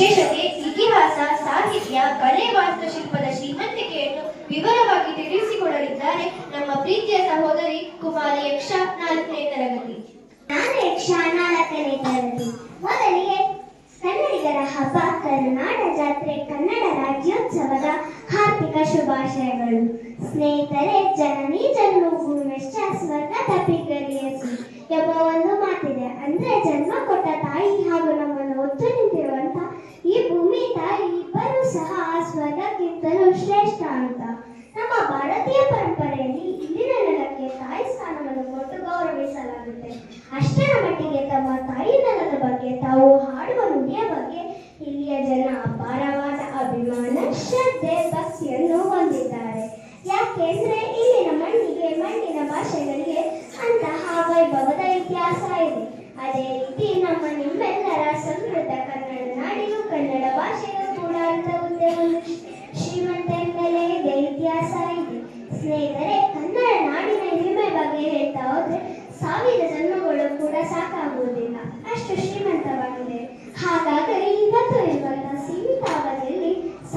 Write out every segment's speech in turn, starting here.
ವಿಶೇಷತೆ ಇತಿಹಾಸ, ಸಾಹಿತ್ಯ, ಕಲೆ ವಾಸ್ತುಶಿಲ್ಪದ ಶ್ರೀಮಂತಿಕೆಯನ್ನು ವಿವರವಾಗಿ ತಿಳಿಸಿಕೊಡಲಿದ್ದಾರೆ ನಮ್ಮ ಪ್ರೀತಿಯ ಸಹೋದರಿ ಕುಮಾರಿ ಯಕ್ಷ ನಾಲ್ಕನೇ ತರಗತಿ. ನಾನು ಯಕ್ಷ ನಾಲ್ಕನೇ ತರಗತಿ. ಮೊದಲಿಗೆ ಕನ್ನಡಿಗರ ಹಬ್ಬ, ಕರುನಾಡ ಜಾತ್ರೆ, ಕನ್ನಡ ರಾಜ್ಯೋತ್ಸವದ ಹಾರ್ದಿಕ ಶುಭಾಶಯಗಳು. ಸ್ನೇಹಿತರೆ, ಜನನಿ ಜನ್ಮಭೂಮಿಶ್ಚ ಸ್ವರ್ಗ ತಪ್ಪಿಗಲಿಯಸಿ ಎಂಬ ಒಂದು ಮಾತಿದೆ. ಅಂದ್ರೆ ಜನ್ಮ ಕೊಟ್ಟ ತಾಯಿ ಹಾಗೂ ನಮ್ಮ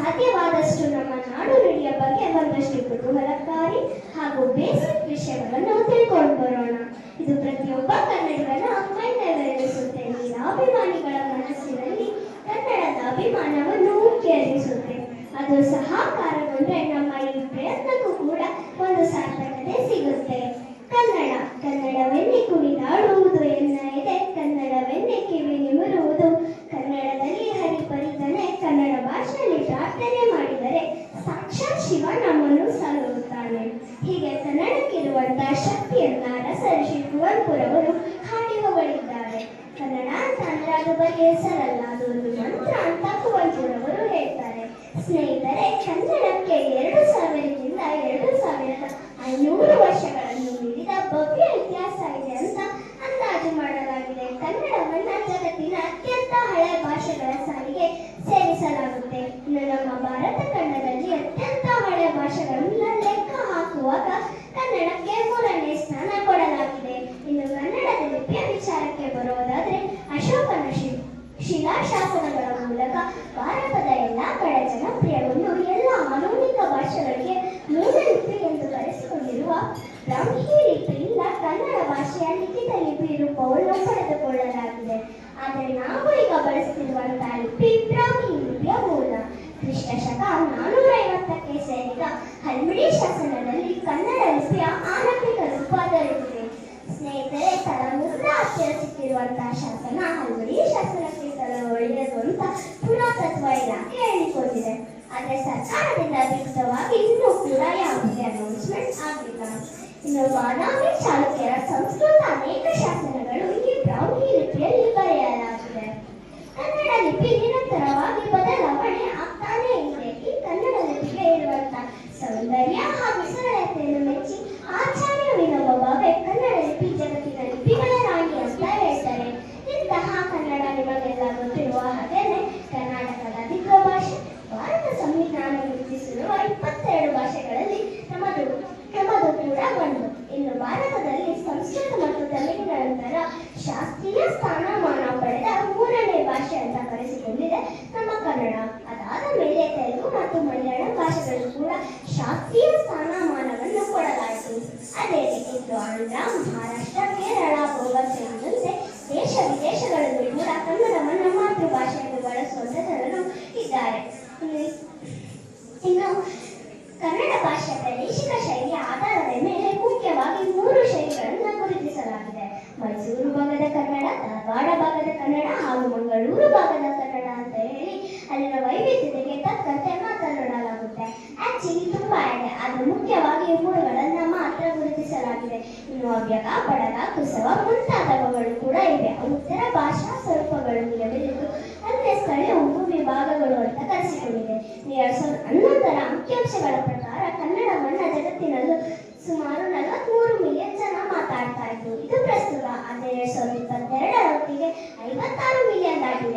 ಸಾಧ್ಯವಾದಷ್ಟು ನಮ್ಮ ನಾಡು ನುಡಿಯ ಬಗ್ಗೆ ಒಂದಷ್ಟು ಕುತೂಹಲಕಾರಿ ಹಾಗೂ ಬೇಸಿಕ್ ವಿಷಯಗಳನ್ನು ತಿಳ್ಕೊಂಡು ಬರೋಣ. ಇದು ಪ್ರತಿಯೊಬ್ಬ ಕನ್ನಡಿಗನ ಮೈನಲ್ಲಿರಿಸುತ್ತೆ ಅಭಿಮಾನಿಗಳ ಮನಸ್ಸಿನಲ್ಲಿ ಕನ್ನಡದ ಅಭಿಮಾನವನ್ನು ಕೇಳಿಸುತ್ತೆ ಅದು ಸಹಕಾರಗೊಂಡ್ರೆ ನಮ್ಮ ಈ ಪ್ರಯತ್ನಕ್ಕೂ ಕೂಡ ಒಂದು ಸಾರ್ಥಕತೆ ಸಿಗುತ್ತೆ. ಕನ್ನಡ jugar ಪುರಾತತ್ವ ಇಲಾಖೆ ಹೇಳಿಕೊಂಡಿದೆ. ಆದರೆ ಸರ್ಕಾರದಿಂದ ಅಧಿಕೃತವಾಗಿ ಇನ್ನೂ ಕೂಡ ಯಾವುದೇ ಅನೌನ್ಸ್ಮೆಂಟ್ ಆಗಿಲ್ಲ ಇನ್ನು ಬಾದಾಮಿ ಚಾಲುಕ್ಯರ ಸಂಸ್ಕೃತ ಅನೇಕ ಶಾಸನಗಳು ಈ ಬ್ರಾಹ್ಮಿ ಲಿಪಿಯಲ್ಲಿ ಬರೆಯಲಾಗಿದೆ. ಕನ್ನಡ ಲಿಪಿ ನಿರಂತರವಾಗಿ ಬದಲಾಗಿದೆ ಇದು ಮಹಾರಾಷ್ಟ್ರ ಕೇರಳ ಗೋವಾ ಸೇರಿದಂತೆ ದೇಶ ವಿದೇಶಗಳಲ್ಲಿ ಕೂಡ ಕನ್ನಡ ನವ್ಯಗ ಬಡಗ ಕುಸವ ಮುಂತಾದವುಗಳು ಕೂಡ ಇವೆ ಉತ್ತರ ಭಾಷಾ ಸ್ವರೂಪಗಳು ಲಭ್ಯವಿದ್ದು ಅಂದರೆ ಸ್ಥಳೀಯ ಉಂಟು ವಿಭಾಗಗಳು ಅಂತ ಕರೆಸಿಕೊಂಡಿದೆ. ಎರಡ್ ಸಾವಿರದ ಹನ್ನೊಂದರ ಅಂಕಿಅಂಶಗಳ ಪ್ರಕಾರ ಕನ್ನಡವನ್ನ ಜಗತ್ತಿನಲ್ಲೂ ಸುಮಾರು ನಲವತ್ಮೂರು ಮಿಲಿಯನ್ ಜನ ಮಾತಾಡ್ತಾ ಇದ್ರು. ಇದು ಪ್ರಸ್ತುತ ಆದರೆ ಎರಡ್ ಸಾವಿರದ ಇಪ್ಪತ್ತೆರಡರ ಹೊತ್ತಿಗೆ ಐವತ್ತಾರು ಮಿಲಿಯನ್ ದಾಟಿ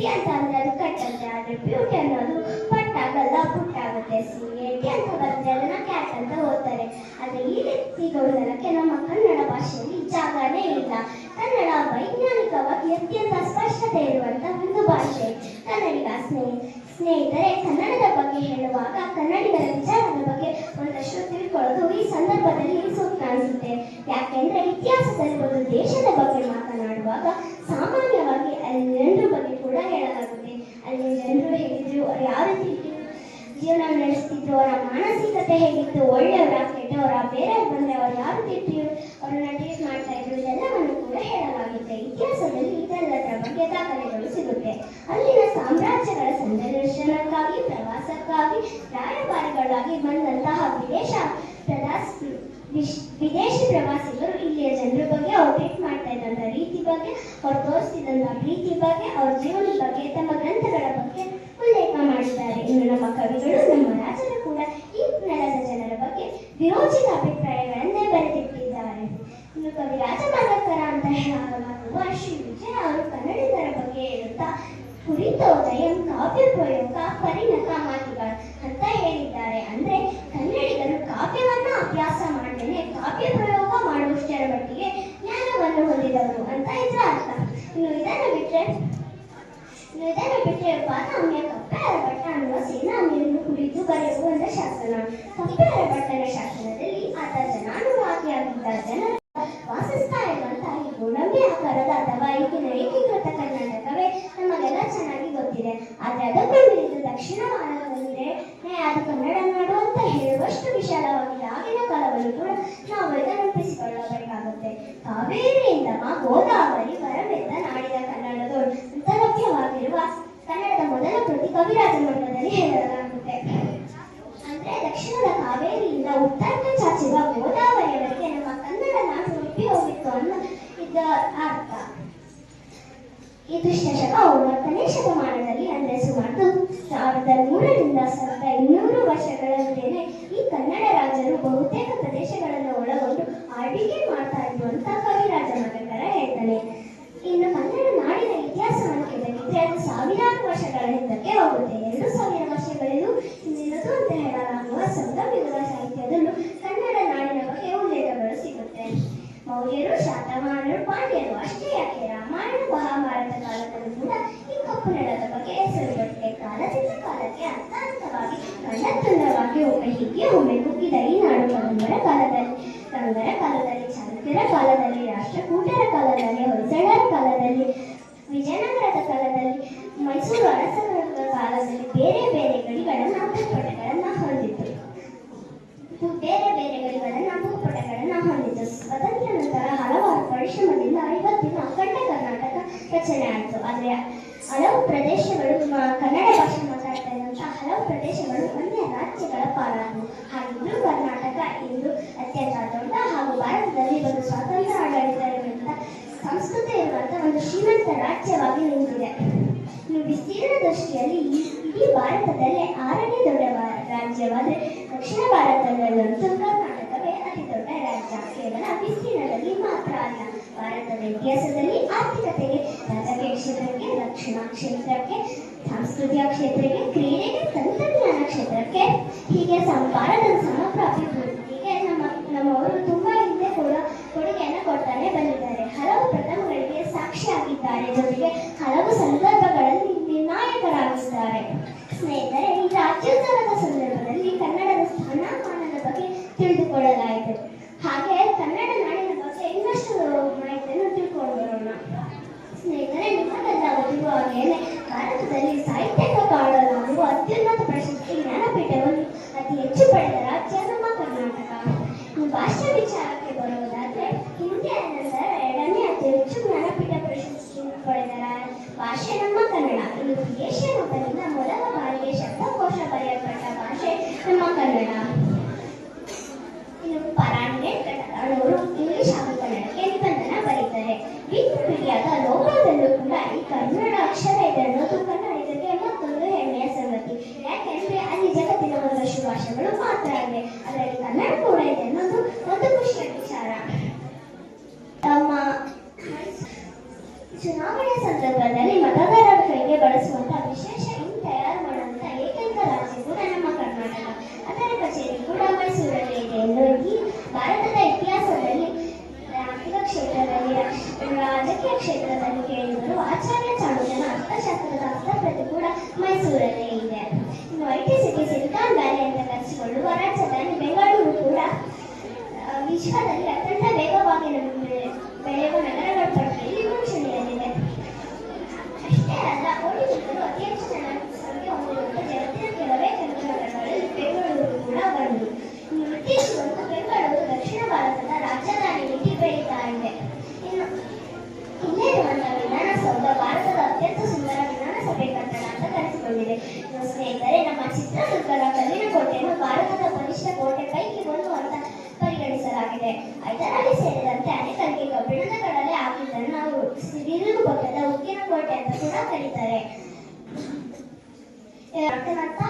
ಟಿ ಅಂತ ಅಂದ್ರೆ ಅದು ಕಟ್ಟಂತೆ, ಆದ್ರೆ ಬ್ಯೂಟಿ ಅನ್ನೋದು ಪಟ್ಟಾಗಲ್ಲ, ಪುಟ್ಟಾಗುತ್ತೆ. ಸಿ ಎ ಅಂತ ಬಂದ್ರೆ ಅದನ್ನ ಕ್ಯಾಟ್ ಅಂತ ಓದ್ತಾರೆ. ಆದ್ರೆ ಈ ರೀತಿ ಗೌಡನಕ್ಕೆ ನಮ್ಮ ಕನ್ನಡ ಭಾಷೆಯಲ್ಲಿ ಜಾಗನೇ ಇಲ್ಲ. ಕನ್ನಡ ವೈಜ್ಞಾನಿಕವಾಗಿ ಅತ್ಯಂತ ಸ್ಪಷ್ಟತೆ ಇರುವಂತ ಒಂದು ಭಾಷೆ. ಕನ್ನಡಿಗ ಸ್ನೇಹಿ, ಸ್ನೇಹಿತರೆ, ಕನ್ನಡದ ಬಗ್ಗೆ ಹೇಳುವಾಗ ಕನ್ನಡಿಗರ ವಿಚಾರದ ಬಗ್ಗೆ ಒಂದಷ್ಟು ತಿಳ್ಕೊಳ್ಳೋದು ಈ ಸಂದರ್ಭದಲ್ಲಿ ಸೂಕ್ತ ಅನಿಸುತ್ತೆ ಯಾಕೆಂದ್ರೆ ಇತಿಹಾಸದಲ್ಲಿ ಒಂದು ದೇಶದ ಬಗ್ಗೆ ಮಾತನಾಡುವಾಗ ಸಾಮಾನ್ಯವಾಗಿ ಅಲ್ಲಿ ಜನರ ಬಗ್ಗೆ ಕೂಡ ಹೇಳಲಾಗುತ್ತೆ ಅಲ್ಲಿ ಜನರು ಹೇಗಿದ್ರು ಅವ್ರು ಯಾವ ರೀತಿ ಜೀವನ ನಡೆಸ್ತಿದ್ರು ಅವರ ಮಾನಸಿಕತೆ ಹೇಗಿತ್ತು, ಒಳ್ಳೆಯವರ, ಕೆಟ್ಟವರ ಬೇರೆ ಬಂದ್ರೆ ಅವ್ರು ಯಾವ ರೀತಿ ಅವರನ್ನ ಟ್ರೀಟ್ ಮಾಡ್ತಾ ಇದ್ರು, ಇದೆಲ್ಲವನ್ನು ಕೂಡ ಹೇಳಲಾಗುತ್ತೆ ಇತಿಹಾಸದಲ್ಲಿ ಇದೆಲ್ಲದರ ಬಗ್ಗೆ ದಾಖಲೆಗಳು ಸಿಗುತ್ತೆ. ಅಲ್ಲಿನ ಸಾಮ್ರಾಜ್ಯಗಳ ಸಂದರ್ಶನಕ್ಕಾಗಿ, ಪ್ರವಾಸಕ್ಕಾಗಿ, ರಾಯಭಾರಿಗಳಾಗಿ ಬಂದಂತಹ ವಿದೇಶ ಪ್ರದಾಸ್ ವಿದೇಶಿ ಪ್ರವಾಸಿಗರು ಇಲ್ಲಿಯ ಜನರ ಬಗ್ಗೆ ಅವ್ರು ಟ್ರೀಟ್ ಮಾಡ್ತಾ ಇದ್ದಂಥ ರೀತಿ ಬಗ್ಗೆ, ಅವ್ರು ತೋರಿಸ್ತಿದ್ದಂಥ ಪ್ರೀತಿ ಬಗ್ಗೆ, ಅವ್ರ ಜೀವನದ ಬಗ್ಗೆ, ತಮ್ಮ ಗ್ರಂಥಗಳ ಬಗ್ಗೆ ಉಲ್ಲೇಖ ಮಾಡಿದ್ದಾರೆ ಇನ್ನು ನಮ್ಮ ಕವಿಗಳು, ನಮ್ಮ ರಾಜರು ಕೂಡ ಈ ನೆಲದ ಜನರ ಬಗ್ಗೆ ವಿರೋಚಿತ ಅಭಿಪ್ರಾಯಗಳನ್ನೇ ಬರೆದಿಟ್ಟಿದ್ದಾರೆ. ಇನ್ನು ಕವಿ ರಾಜಮಾಲಕರ ಅಂತ ಹೇಳುವ ಶ್ರೀ ವಿಜಯ ಅವರು ಕನ್ನಡಿಗರ ಬಗ್ಗೆ ಹೇಳುತ್ತಾ, ಕುರಿತೋದಯಂ ಕಾವ್ಯ ದಕ್ಷಿಣ ಭಾರತದಲ್ಲಿದೆ ಅದು ಕನ್ನಡ ನಾಡು ಅಂತ ಹೇಳುವಷ್ಟು ವಿಶಾಲವಾಗಿದೆ ಆಗಿನ ಕಾಲವನ್ನು ಕೂಡ ನಾವು ನೆನಪಿಸಿಕೊಳ್ಳಬೇಕಾಗುತ್ತೆ ಕಾವೇರಿಯಿಂದ ಗೋದಾವರಿ ವರವೆಂದ ನಾಡಿದ ಕನ್ನಡದ ಅಂತ ಲಭ್ಯವಾಗಿರುವ ಕನ್ನಡದ ಮೊದಲ ಕೃತಿ ಕವಿರಾಜ ಮಂಡಲದಲ್ಲಿ ಹೇಳಲಾಗುತ್ತೆ. ಅಂದ್ರೆ ದಕ್ಷಿಣದ ಕಾವೇರಿಯಿಂದ ಉತ್ತರಕ್ಕೆ ಚಾಚಿರುವ ಗೋದಾವರಿಯವರೆಗೆ ನಮ್ಮ ಕನ್ನಡ ನಾಡು ಹುಟ್ಟಿ ಹೋಗಿತ್ತು ಅನ್ನೋ ಇದರ ಅರ್ಥ. ಇದು ಶಶಕ ಒಂಬತ್ತನೇ ಶತಮಾನದಲ್ಲಿ ಅಂದ್ರೆ ಸುಮಾರು ಸಾವಿರದ ನೂರರಿಂದ ಸಾವಿರದ ಇನ್ನೂರು ವರ್ಷಗಳ ಮೇಲೆ ಈ ಕನ್ನಡ ರಾಜರು ಬಹುತೇಕ ಪ್ರದೇಶಗಳನ್ನು ಒಳಗೊಂಡು ಆಳ್ವಿಕೆ ಮಾಡ್ತಾ ಇದ್ರು ಅಂತ ಕವಿರಾಜ ಮಠಕರ ಹೇಳ್ತಾನೆ. ಇನ್ನು ಕನ್ನಡ ನಾಡಿನ ಇತಿಹಾಸವನ್ನು ಕೇಳಿದ್ರೆ ಅದು ಸಾವಿರಾರು ವರ್ಷಗಳ ಹಿಂದಕ್ಕೆ ಹೋಗುತ್ತೆ. ಎರಡು ಸಾವಿರ ಚಾಲುಕ್ಯರ ಕಾಲದಲ್ಲಿ ರಾಷ್ಟ್ರಕೂಟರ ಕಾಲದಲ್ಲಿ ಹೊಯ್ಸಳರ ಕಾಲದಲ್ಲಿ ವಿಜಯನಗರದ ಕಾಲದಲ್ಲಿ ಮೈಸೂರು ಅರಸರ ಕಾಲದಲ್ಲಿ ಬೇರೆ ಬೇರೆ ಗಡಿಗಳನ್ನ ಭೂಪಟಗಳನ್ನ ಹೊಂದಿತ್ತು ಇದು ಬೇರೆ ಬೇರೆ ಗಡಿಗಳನ್ನ ಭೂಪಟಗಳನ್ನ ಹೊಂದಿತ್ತು ಸ್ವತಂತ್ರ ನಂತರ ಹಲವಾರು ಪರಿಶ್ರಮದಿಂದ ಇವತ್ತಿನ ಅಖಂಡ ಕರ್ನಾಟಕ ರಚನೆ ಆಯಿತು ಆದರೆ ಹಲವು ಪ್ರದೇಶಗಳು ಮ- ಕನ್ನಡ ಭಾಷೆ ಮಾತಾಡ್ತಾ ಇರುವಂತಹ ಹಲವು ಪ್ರದೇಶಗಳು ಅನ್ಯ ರಾಜ್ಯಗಳ ಪಾಲಾದವು ಹಾಗಿದ್ರೂ ಕರ್ನಾಟಕ ಇಂದು ಅತ್ಯಂತ ದೊಡ್ಡ ಹಾಗೂ ಭಾರತದಲ್ಲಿ ಒಂದು ಸ್ವಾತಂತ್ರ್ಯ ಆಡಳಿತ ಇರುವಂತಹ ಸಂಸ್ಕೃತಿ ಇರುವಂತಹ ಒಂದು ಶ್ರೀಮಂತ ರಾಜ್ಯವಾಗಿ ನಿಂತಿದೆ ವಿಸ್ತೀರ್ಣ ದೃಷ್ಟಿಯಲ್ಲಿ ಇಡೀ ಭಾರತದಲ್ಲೇ ಆರನೇ ದೊಡ್ಡ ರಾಜ್ಯವಾದರೆ ದಕ್ಷಿಣ ಭಾರತದಲ್ಲಂತೂ ಕರ್ನಾಟಕವೇ ಅತಿ ದೊಡ್ಡ ರಾಜ್ಯ. ಕೇವಲ ವಿಸ್ತೀರ್ಣದಲ್ಲಿ ಮಾತ್ರ ಅಲ್ಲ, ಭಾರತದ ಇತಿಹಾಸದಲ್ಲಿ ಆರ್ಥಿಕತೆಗೆ, ರಾಜಕೀಯ ಕ್ಷೇತ್ರಕ್ಕೆ, ರಕ್ಷಣಾ ಕ್ಷೇತ್ರಕ್ಕೆ, ಸಾಂಸ್ಕೃತಿಕ ಕ್ಷೇತ್ರಕ್ಕೆ, ಕ್ರೀಡೆಗೆ ತಂತ್ರಜ್ಞಾನ ಕ್ಷೇತ್ರಕ್ಕೆ ಹೀಗೆ ಭಾರತದ ಸಮಗ್ರ ಸಾಕ್ಷಿಯಾಗಿದ್ದಾರೆ. ಜೊತೆಗೆ ಹಲವು ಸಂದರ್ಭಗಳಲ್ಲಿ ನಿರ್ಣಾಯಕರಾಗಿದ್ದಾರೆ ಸ್ನೇಹಿತರೆ, ಈ ರಾಜ್ಯೋತ್ಸವದ ಸಂದರ್ಭದಲ್ಲಿ ಕನ್ನಡದ ಸ್ಥಾನಮಾನದ ಬಗ್ಗೆ ತಿಳಿದುಕೊಳ್ಳಲಾಯಿತು. ಹಾಗೆ ಕನ್ನಡ ನಾಡಿನ ಬಗ್ಗೆ ಇನ್ನಷ್ಟು ಮಾಹಿತಿಯನ್ನು ತಿಳ್ಕೊಂಡು ಬರೋಣ ಸ್ನೇಹಿತರೆ ನಿಮಗೆಲ್ಲ ಗೊತ್ತಿರುವ ಮೇಲೆ ಭಾರತದಲ್ಲಿ ಸಾಹಿತ್ಯಕ ಕಾಣಲಾಗುವ ಅತ್ಯುನ್ನತ ಪ್ರಶಸ್ತಿ ಜ್ಞಾನಪೀಠವನ್ನು ಅತಿ ಹೆಚ್ಚು ಪಡೆದ ರಾಜ್ಯ ನಮ್ಮ ಕರ್ನಾಟಕ. ಭಾಷಾ ವಿಚಾರಕ್ಕೆ ಬರುವುದಾದ್ರೆ ಹಿಂದಿ ನಂತರ ಎರಡನೇ ಅತಿ ಹೆಚ್ಚು ಜ್ಞಾನಪೀಠ ಪ್ರಶಸ್ತಿ ಪಡೆದ ರಾ- ಭಾಷೆ ನಮ್ಮ ಕನ್ನಡ ಇನ್ನು ವಿದೇಶಿ ಮತದಿಂದ ಮೊದಲ ಬಾರಿಗೆ ಶಬ್ದಕೋಶ ಬರೆಯಲ್ಪಟ್ಟ ಭಾಷೆ ನಮ್ಮ ಕನ್ನಡ ಇನ್ನು ಪರಾಣಿಗೆ ಕನ್ನಡವರು ಇಂಗ್ಲಿಷ್ ಹಾಗೂ ಕನ್ನಡಕ್ಕೆ ನಿಬಂಧನ ಬರೀತಾರೆ ವಿಕಿಪೀಡಿಯಾದ ಲೋಗೋದಲ್ಲೂ ಕೂಡ ಈ ಕನ್ನಡ ಅಕ್ಷರ ಇದೆ ಅನ್ನೋದು ಕನ್ನಡಿಗರಿಗೆ ಮತ್ತೊಂದು ಹೆಮ್ಮೆಯ ಸಂಗತಿ ಯಾಕೆಂದ್ರೆ ಅಲ್ಲಿ ಜಗತ್ತಿನ ಒಂದಷ್ಟು ಭಾಷೆಗಳು ಮಾತ್ರ ಇವೆ ಅದರಲ್ಲಿ ಕನ್ನಡ ಕೂಡ ಇದೆ ಅನ್ನೋದು ಒಂದು ಖುಷಿಯ ವಿಚಾರ ಭಾರತದ ರಾಜಧಾನಿ ನೀತಿ ಬೆಳೀತಾ ಇದೆ. ಇನ್ನು ಇಲ್ಲೇ ಇರುವಂತಹ ವಿಧಾನಸೌಧ, ಭಾರತದ ಅತ್ಯಂತ ಸುಂದರ ವಿಧಾನಸಭೆ ಕಟ್ಟಡ ಅಂತ ಕರೆಸಿಕೊಂಡಿದೆ ಸ್ನೇಹಿತರೆ, ನಮ್ಮ ಚಿತ್ರದುರ್ಗದ ಕಲ್ಲಿನ ಕೋಟೆಯನ್ನು ಭಾರತದ ಬಲಿಷ್ಠ ಕೋಟೆ ಪೈಕಿ ಒಂದು ಅಂತ ಪರಿಗಣಿಸಲಾಗಿದೆ. ಇದರಲ್ಲಿ ಸೇರಿದಂತೆ ಅನೇಕರಿಗೆ ಕಬ್ಬಿಣದ ಕಡಲೆ ಆಗಿದ್ದನ್ನು ನಾವು ಸಿಡಿಲು ಕೋಟದ ಉಕ್ಕಿನ ಕೋಟೆ ಅಂತ ಕೂಡ ಕರೀತಾರೆ.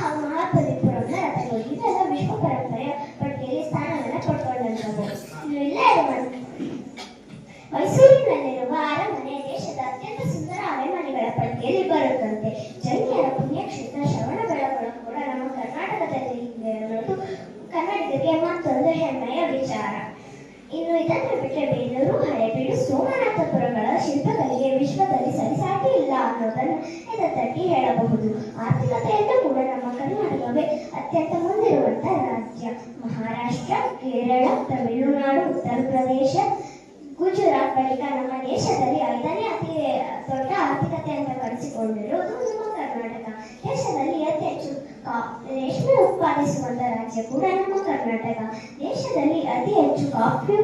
ಹಾಗೂ ಮಹಾಬಲಿಪುರಂನ ರಥಗಳು ಇದೆಲ್ಲ ವಿಶ್ವ ಪರಂಪರೆಯ ಪಟ್ಟಿಯಲ್ಲಿ ಸ್ಥಾನವನ್ನು ಪಡ್ಕೊಂಡಂಥವು ಇನ್ನು ಇಲ್ಲೇ ಇರುವಂತ ಮೈಸೂರಿನಲ್ಲಿರುವ ಅರಮನೆ ದೇಶದ ಅತ್ಯಂತ ಸುಂದರ ಅರಮನೆಗಳ ಪಟ್ಟಿಯಲ್ಲಿ ಬರುತ್ತಂತೆ. ಜನಿಯರ ಪುಣ್ಯಕ್ಷೇತ್ರ ಶ್ರವಣಬೆಳಗೊಳ ಕೂಡ ನಮ್ಮ ಕರ್ನಾಟಕದಲ್ಲಿ ಇದೆ ಅನ್ನೋದು ಕನ್ನಡಿಗರಿಗೆ ಮತ್ತೊಂದು ಹೆಮ್ಮೆಯ ವಿಚಾರ. ಇನ್ನು ಇದನ್ನು ಬಿಟ್ಟರೆ ಬೇಲೂರು, ಹಳೆಬೀಡು, ಸೋಮನಾಥಪುರಗಳ ಶಿಲ್ಪಗಳಿಗೆ ವಿಶ್ವದಲ್ಲಿ ಸರಿಸಾಟಿ ಇಲ್ಲ ಅನ್ನೋದನ್ನು ಎದೆತಟ್ಟಿ ಹೇಳಬಹುದು. ಆರ್ಥಿಕತೆಯಲ್ಲೂ ಕೂಡ ನಮ್ಮ ಕರ್ನಾಟಕವೇ ಅತ್ಯಂತ ಮುಂದಿರುವಂತಹ ರಾಜ್ಯ. ಮಹಾರಾಷ್ಟ್ರ, ಕೇರಳ, ತಮಿಳುನಾಡು ಉತ್ತರ ಪ್ರದೇಶ ಗುಜರಾತ್ ಬಳಿಕ ನಮ್ಮ ದೇಶದಲ್ಲಿ ಐದನೇ ಅತಿ ದೊಡ್ಡ ಆರ್ಥಿಕತೆ ಅಂತ ಕರೆಸಿಕೊಂಡಿರುವುದು ನಮ್ಮ ಕರ್ನಾಟಕ. ದೇಶದಲ್ಲಿ ಅತಿ ಹೆಚ್ಚು ರೇಷ್ಮೆ ಉತ್ಪಾದಿಸುವಂತ ರಾಜ್ಯ ಕೂಡ ನಮ್ಮ ಕರ್ನಾಟಕ. ದೇಶದಲ್ಲಿ ಅತಿ ಹೆಚ್ಚು ಕಾಫಿ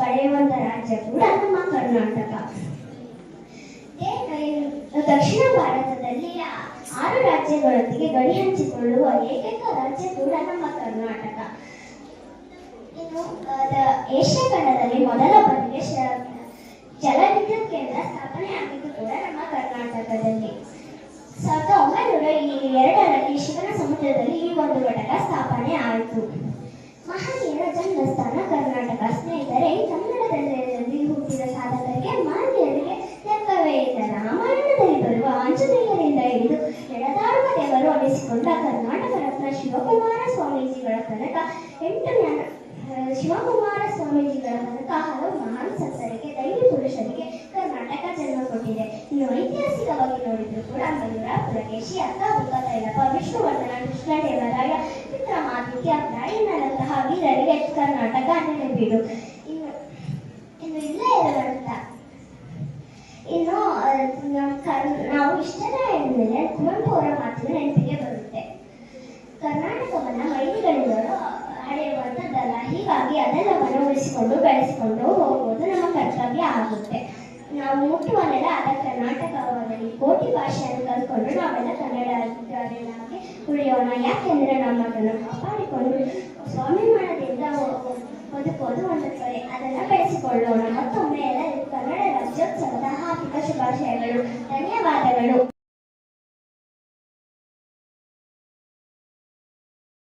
ಪಡೆಯುವಂತ ರಾಜ್ಯ ಕೂಡ ನಮ್ಮ ಕರ್ನಾಟಕ. ದಕ್ಷಿಣ ಭಾರತದಲ್ಲಿ ಆರು ರಾಜ್ಯಗಳೊಂದಿಗೆ ಗಡಿ ಹಂಚಿಕೊಳ್ಳುವ ಏಕೈಕ ರಾಜ್ಯ ಕೂಡ ನಮ್ಮ ಕರ್ನಾಟಕ. ಏಷ್ಯಾ ಖಂಡದಲ್ಲಿ ಮೊದಲ ಬಾರಿಗೆ ಜಲವಿದ್ಯುತ್ ಕೇಂದ್ರ ಸ್ಥಾಪನೆ ಆಗಿದ್ದು ಕೂಡ ನಮ್ಮ ಕರ್ನಾಟಕದಲ್ಲಿ. ಸಾವಿರದ ಒಂಬೈನೂರ ಎರಡರಲ್ಲಿ ಶಿವನ ಸಮುದ್ರದಲ್ಲಿ ಈ ಒಂದು ಘಟಕ ಸ್ಥಾಪನೆ ಆಯಿತು. ಮಹನೀಯರ ಜನ್ಮಸ್ಥಾನ ಕರ್ನಾಟಕ. ಸ್ನೇಹಿತರೆ, ಕನ್ನಡದಲ್ಲಿ ಹುಟ್ಟಿದ ಸಾಧಕರಿಗೆ ಮಾನ್ಯರಿಗೆ ಲೆಕ್ಕವೇ ಇಲ್ಲ. ರಾಮಾಯಣದಲ್ಲಿ ಬರುವ ಆಂಜನೇಯರಿಂದ ಹಿಡಿದು ಎಡದಾಡುವ ದೇವರು ಅನಿಸಿಕೊಂಡ ಕರ್ನಾಟಕ ರತ್ನ ಶಿವಕುಮಾರ ಸ್ವಾಮೀಜಿಗಳ ತನಕ ಎಂಟು ಶಿವಕುಮಾರ ಸ್ವಾಮೀಜಿಗಳ ಮೂಲಕ ಹಲವು ಮಹಾನ್ ಸಂಸರಿಗೆ, ದೈವಿ ಪುರುಷರಿಗೆ ಕರ್ನಾಟಕ ಜನ್ಮ ಕೊಟ್ಟಿದೆ ಇನ್ನು ಐತಿಹಾಸಿಕವಾಗಿ ನೋಡಿದ್ರು ಕೂಡ ಮಯೂರ ಪುಲಕೇಶಿ ಅಕ್ಕ ಬುಕ್ಕತೈಲಪ್ಪ ವಿಷ್ಣುವರ್ಧನ, ಕೃಷ್ಣದೇವರಾಯ ವಿಕ್ರಮಾದಿತ್ಯ ನಾಯಣ್ಣನಂತಹ ವೀರರಿಗೆ ಕರ್ನಾಟಕ ನೆಲೆಬೀಡು ಇನ್ನು ಇನ್ನು ಇಲ್ಲೇ ಇರುವಂತ, ಇನ್ನು ನಾವು ಇಷ್ಟೆಲ್ಲ ಹೇಳಿದ್ಮೇಲೆ ಕುವೆಂಪು ಅವರ ಮಾತಿನ ನೆನಪಿಗೆ ಬರುತ್ತೆ. ಕರ್ನಾಟಕವನ್ನ ಹಳೆಯುವಂಥದ್ದಲ್ಲ ಹೀಗಾಗಿ ಅದನ್ನು ಮನವೊಲಿಸಿಕೊಂಡು ಬೆಳೆಸಿಕೊಂಡು ಹೋಗುವುದು ನಮ್ಮ ಕರ್ತವ್ಯ ಆಗುತ್ತೆ. ನಾವು ಮುಟ್ಟುವಲ್ಲೆಲ್ಲ ಆದ ಕರ್ನಾಟಕದಲ್ಲಿ ಕೋಟಿ ಭಾಷೆಯನ್ನು ಕಲ್ತ್ಕೊಂಡು ನಾವೆಲ್ಲ ಕನ್ನಡ ಉಳಿಯೋಣ. ಯಾಕೆಂದ್ರೆ ನಮ್ಮ ಅದನ್ನು ಕಾಪಾಡಿಕೊಂಡು ಸ್ವಾಭಿಮಾನದಿಂದ ಬದುಕೋದು ಒಂದು ಕಡೆ ಅದನ್ನು ಬೆಳೆಸಿಕೊಳ್ಳೋಣ. ಮತ್ತೊಮ್ಮೆ ಎಲ್ಲ ಕನ್ನಡ ರಾಜ್ಯೋತ್ಸವದ ಹಾರ್ದಿಕ ಶುಭಾಶಯಗಳು. ಧನ್ಯವಾದಗಳು.